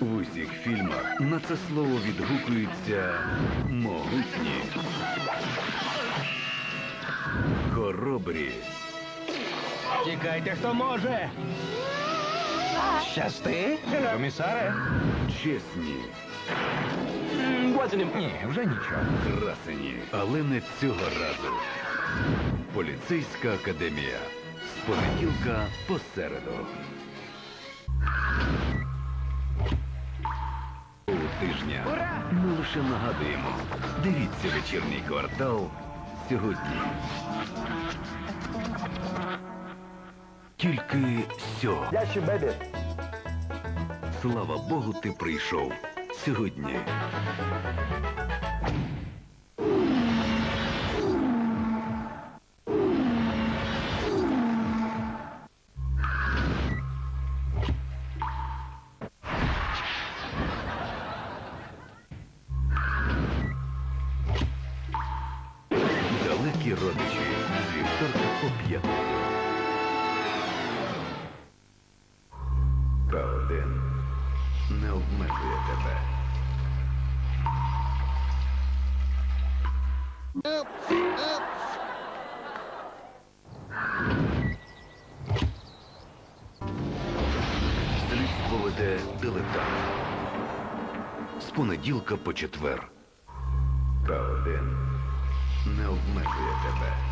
усіх фільмах на це слово відгукуються могутні, хоробрі, Тікайте, хто може. Щасти, комісаре. чесні, Ні, вже нічого. красені. Але не цього разу. Поліцейська академія. З понеділка по тижня Ура! ми лише нагадуємо. Дивіться вечірній квартал сьогодні. Тільки сьо. Я ще бебі. Слава Богу, ти прийшов сьогодні. Далекі родичі з вівторка по п'ятницю. Та один не обмежує тебе. Слідство веде дилетант. З понеділка по четвер. Та один не обмежує тебе.